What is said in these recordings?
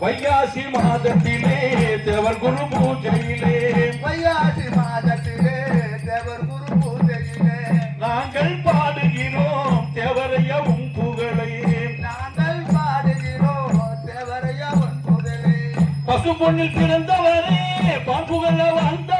வையாசி மாதத்திலே தேவர் குரு பூஜையிலே. வையாசி மாதத்திலே தேவர் குரு பூஜையிலே. நாங்கள் பாடுகிறோம் தேவரைய உன் புகழை. நாங்கள் பாடுகிறோம் தேவரைய உன் புகழை. பசு பொண்ணில் பிறந்தவரே பாம்புகளை வாழ்ந்த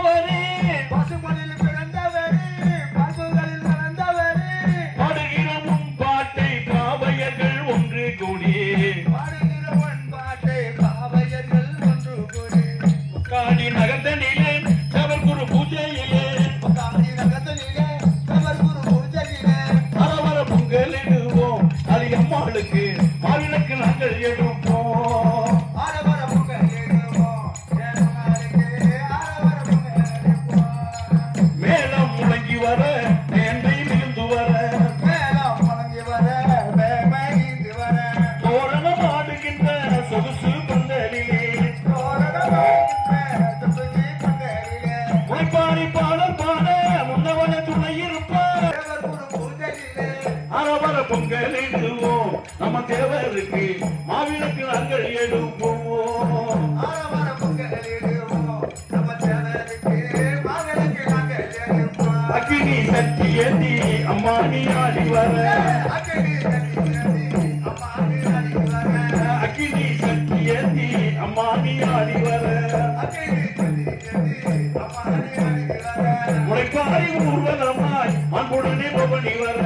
உழைப்பாரி ஊர்வலமாய் அன்புடனே பவனி வர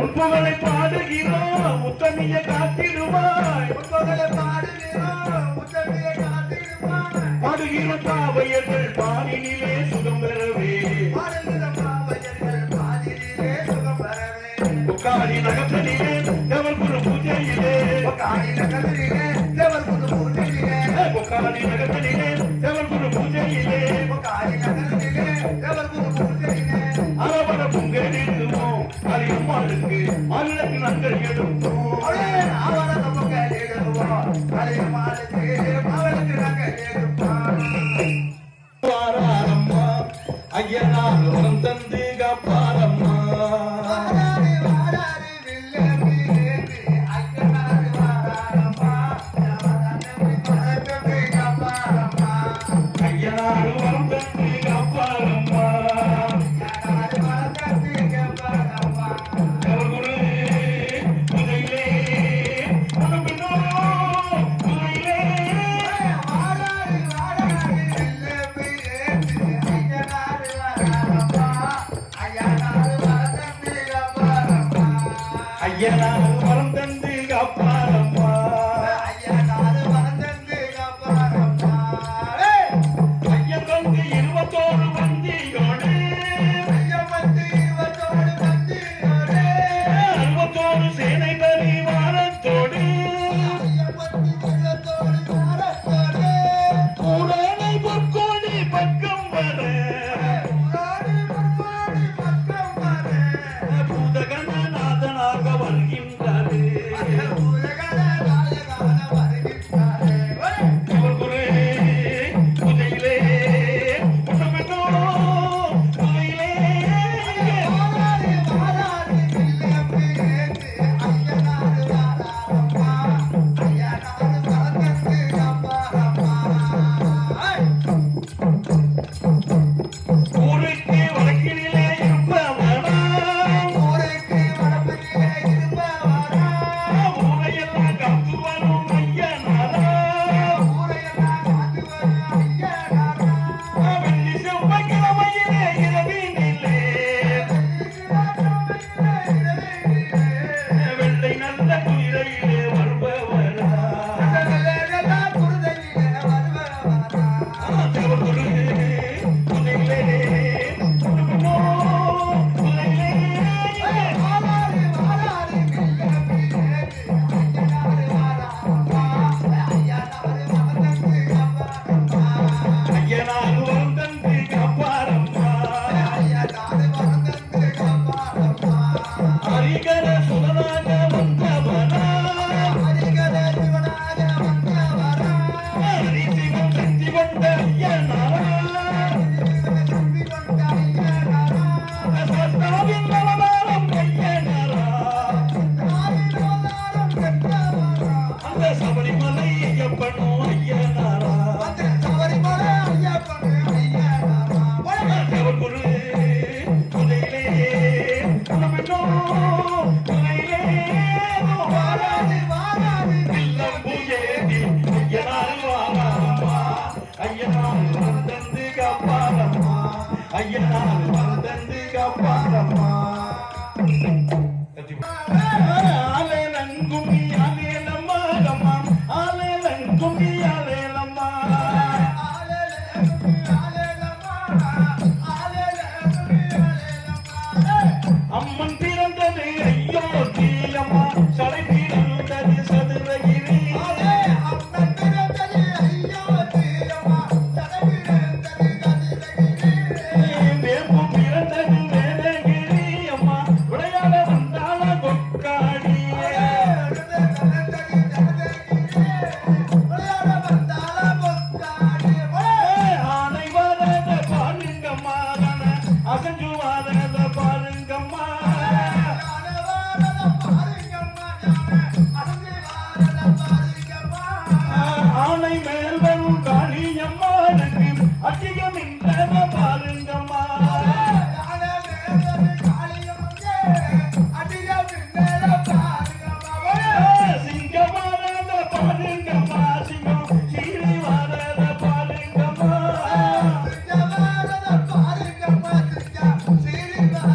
உன் புகழை பாடுகிறோம். முத்தமிய காத்திடுவாய் பாடுகிறோம் பாவையர்கள் பாடினிலே. நகரத்திலே தேவர்குரு பூஜையிலே Yeah. இடையிலே Yeah.